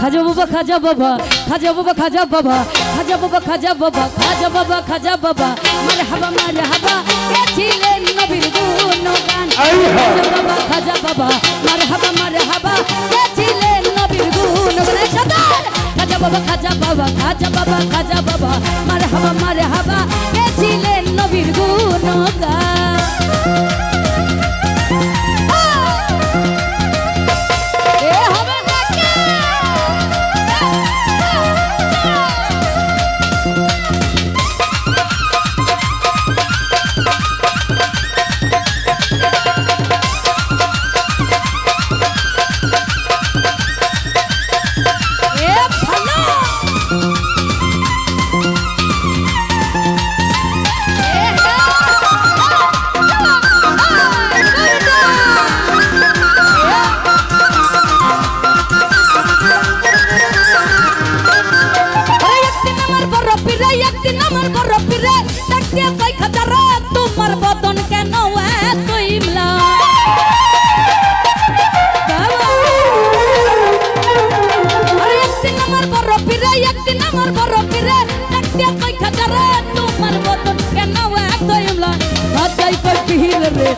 খাজা বাবা খাজা বাবা খাজা বাবা খাজা বাবা খাজা বাবা খাজা বাবা খাজা বাবা খাজা বাবা মার হাবা মার হাবা ছিলেন নবীর গুণগান খাজা বাবা খাজা বাবা মার হাবা মার হাবা ছিলেন নবীর গুণগান সাদার খাজা বাবা খাজা বাবা খাজা বাবা খাজা বাবা মার হাবা মার হাবা একদিন আমার বড় পিরে, একদিন আমার বড় পিরে। দেখতে কই খাজারে তোমার মতন কেন এত ইমলা খাজাই কই পীর রে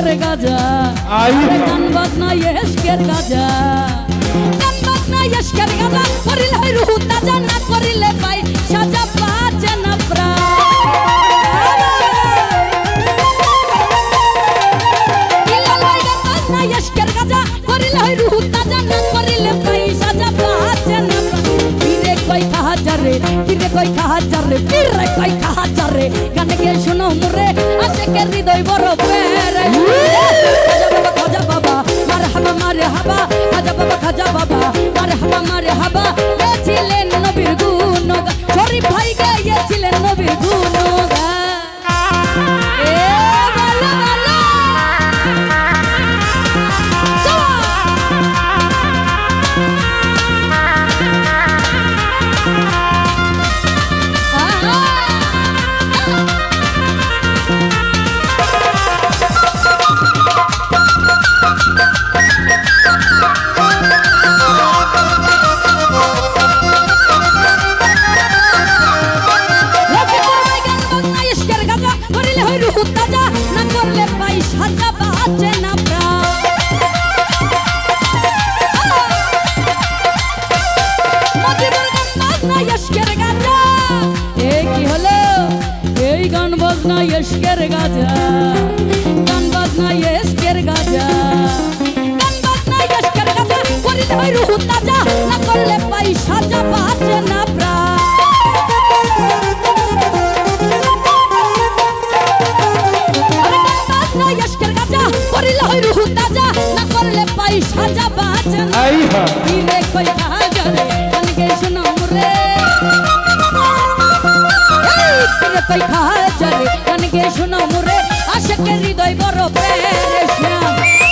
ইয়স্কের গাজা। আরে গান বাজনা ইয়স্কের গাজা। গান বাজনা ইয়স্কের গাজা। করিলে রুহু তাজা না করিলে পাই কই কাহাজার রে পিরে কই কাহাজার। রে গানে গিয়ে শুনো মুরে, আশেকের হৃদয় বড় পেরে খাজা বাবা খাজা বাবা মারহাবা মারহাবা খাজা বাবা খাজা বাবা মারহাবা মারহাবা ইস্কের গাজা গান বাজনা ইস্কের গাজা গান বাজনা ইস্কের গাজা করিলে হয় রুহু তাজা না করলে পাই সাজা বাজে না করিলে হয় রুহু তাজা না করলে পাই সাজা বাজে না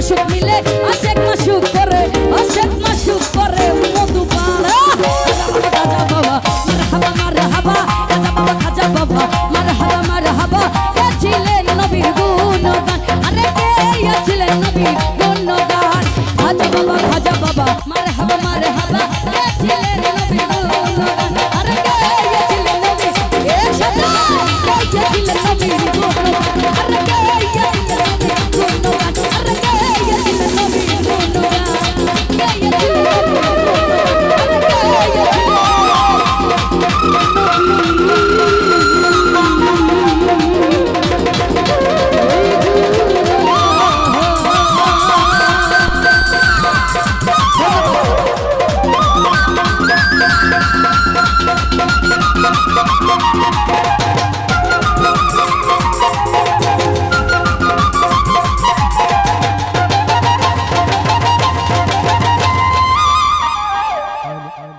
আশেক মিলে আশেক মাস